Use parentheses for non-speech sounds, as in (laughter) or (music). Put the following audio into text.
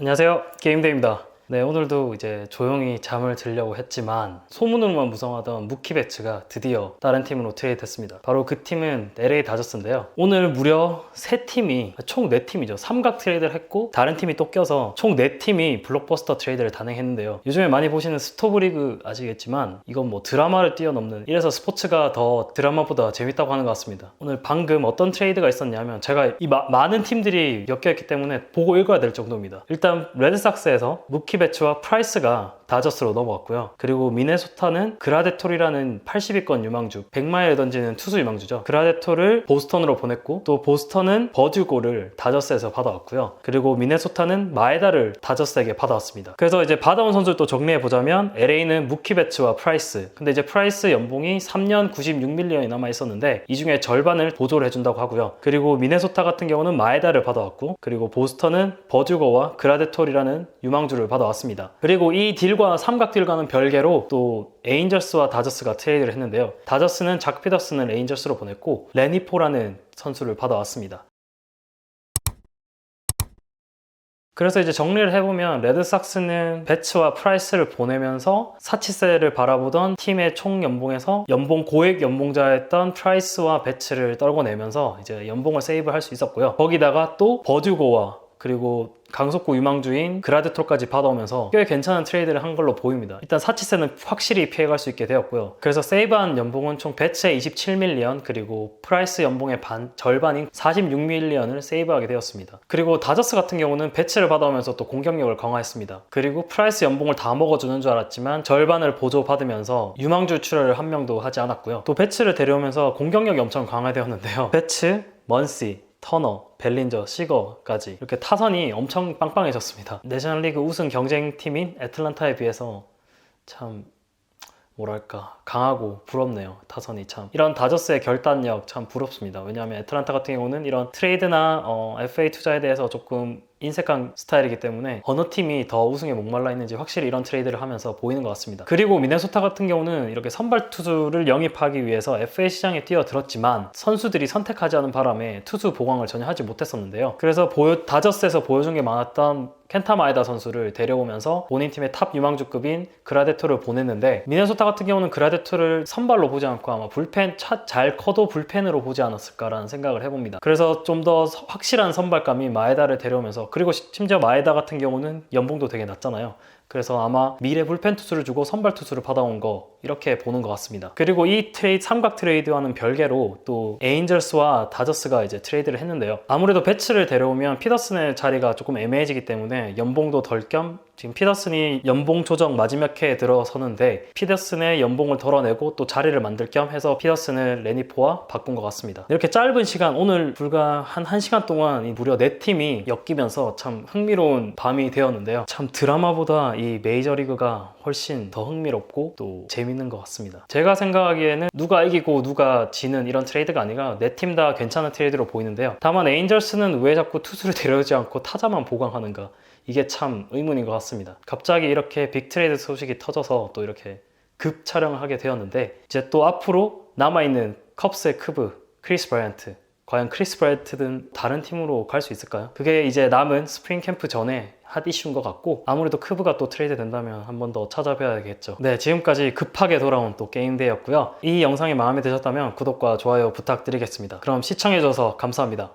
안녕하세요. 게임데이입니다. 네, 오늘도 이제 조용히 잠을 들려고 했지만 소문으로만 무성하던 무키 배츠가 드디어 다른 팀으로 트레이드 됐습니다. 바로 그 팀은 LA 다저스인데요. 오늘 무려 세 팀이 총 네 팀이죠. 삼각 트레이드를 했고 다른 팀이 또 껴서 총 네 팀이 블록버스터 트레이드를 단행했는데요. 요즘에 많이 보시는 스토브리그 아시겠지만 이건 뭐 드라마를 뛰어넘는 이래서 스포츠가 더 드라마보다 재밌다고 하는 것 같습니다. 오늘 방금 어떤 트레이드가 있었냐면 제가 이 마- 많은 팀들이 엮여있기 때문에 보고 읽어야 될 정도입니다. 일단 레드삭스에서 무키 배츠와 프라이스가 다저스로 넘어갔고요. 그리고 미네소타는 그라데톨이라는 80위권 유망주, 100마일을 던지는 투수 유망주죠. 그라데톨을 보스턴으로 보냈고 또 보스턴은 버듀고를 다저스에서 받아왔고요. 그리고 미네소타는 마에다를 다저스에게 받아왔습니다. 그래서 이제 받아온 선수를 또 정리해 보자면 LA는 무키 배츠와 프라이스. 근데 이제 프라이스 연봉이 3년 96밀리언이 남아 있었는데 이 중에 절반을 보조를 해준다고 하고요. 그리고 미네소타 같은 경우는 마에다를 받아왔고 그리고 보스턴은 버듀고와 그라데톨이라는 유망주를 받아왔습니다. 그리고 이 딜과 삼각 딜과는 별개로 또 에인절스와 다저스가 트레이드를 했는데요. 다저스는 작 피더슨을 에인절스로 보냈고 레니포라는 선수를 받아왔습니다. 그래서 이제 정리를 해보면 레드삭스는 배츠와 프라이스를 보내면서 사치세를 바라보던 팀의 총 연봉에서 연봉 고액 연봉자였던 프라이스와 배츠를 떨궈내면서 이제 연봉을 세이브할 수 있었고요. 거기다가 또 버듀고와 그리고 강속구 유망주인 그라드톨까지 받아오면서 꽤 괜찮은 트레이드를 한 걸로 보입니다. 일단 사치세는 확실히 피해갈 수 있게 되었고요. 그래서 세이브한 연봉은 총 배츠의 27밀리언 그리고 프라이스 연봉의 반 절반인 46밀리언을 세이브하게 되었습니다. 그리고 다저스 같은 경우는 배츠를 받아오면서 또 공격력을 강화했습니다. 그리고 프라이스 연봉을 다 먹어주는 줄 알았지만 절반을 보조받으면서 유망주 출혈을 한 명도 하지 않았고요. 또 배츠를 데려오면서 공격력이 엄청 강화되었는데요. (laughs) 배츠, 먼시, 터너, 벨린저, 시거까지 이렇게 타선이 엄청 빵빵해졌습니다. 내셔널리그 우승 경쟁팀인 애틀란타에 비해서 참 뭐랄까 강하고 부럽네요. 타선이 참. 이런 다저스의 결단력 참 부럽습니다. 왜냐하면 애틀란타 같은 경우는 이런 트레이드나 어, FA 투자에 대해서 조금 인색한 스타일이기 때문에 어느 팀이 더 우승에 목말라 있는지 확실히 이런 트레이드를 하면서 보이는 것 같습니다 그리고 미네소타 같은 경우는 이렇게 선발 투수를 영입하기 위해서 FA 시장에 뛰어들었지만 선수들이 선택하지 않은 바람에 투수 보강을 전혀 하지 못했었는데요 그래서 보여, 다저스에서 보여준 게 많았던 켄타 마에다 선수를 데려오면서 본인 팀의 탑 유망주급인 그라데토를 보냈는데 미네소타 같은 경우는 그라데토를 선발로 보지 않고 아마 불펜 차, 잘 커도 불펜으로 보지 않았을까라는 생각을 해봅니다. 그래서 좀 더 확실한 선발감이 마에다를 데려오면서 그리고 시- 심지어 마에다 같은 경우는 연봉도 되게 낮잖아요. 그래서 아마 미래 불펜 투수를 주고 선발 투수를 받아온 거 이렇게 보는 것 같습니다. 그리고 이 트레이드 삼각 트레이드와는 별개로 또 에인절스와 다저스가 이제 트레이드를 했는데요. 아무래도 배츠를 데려오면 피더슨의 자리가 조금 애매해지기 때문에 연봉도 덜 겸 지금 피더슨이 연봉 조정 마지막 해에 들어서는데 피더슨의 연봉을 덜어내고 또 자리를 만들 겸 해서 피더슨을 레니포와 바꾼 것 같습니다. 이렇게 짧은 시간 오늘 불과 한 1시간 동안 이 무려 네 팀이 엮이면서 참 흥미로운 밤이 되었는데요. 참 드라마보다 이 메이저리그가 훨씬 더 흥미롭고 또 재밌는 것 같습니다. 제가 생각하기에는 누가 이기고 누가 지는 이런 트레이드가 아니라 네팀다 괜찮은 트레이드로 보이는데요. 다만 에인절스는 왜 자꾸 투수를 (laughs) 데려오지 않고 타자만 보강하는가 이게 참 의문인 것 같습니다. 갑자기 이렇게 빅 트레이드 소식이 터져서 또 이렇게 급 촬영을 하게 되었는데 이제 또 앞으로 남아있는 컵스의 크브 크리스 브라이언트 과연 크리스 브라이언트는 다른 팀으로 갈 수 있을까요? 그게 이제 남은 스프링 캠프 전에 핫 이슈인 것 같고 아무래도 크브가 또 트레이드 된다면 한 번 더 찾아봐야겠죠. 네 지금까지 급하게 돌아온 또 게임데이였고요. 이 영상이 마음에 드셨다면 구독과 좋아요 부탁드리겠습니다. 그럼 시청해줘서 감사합니다.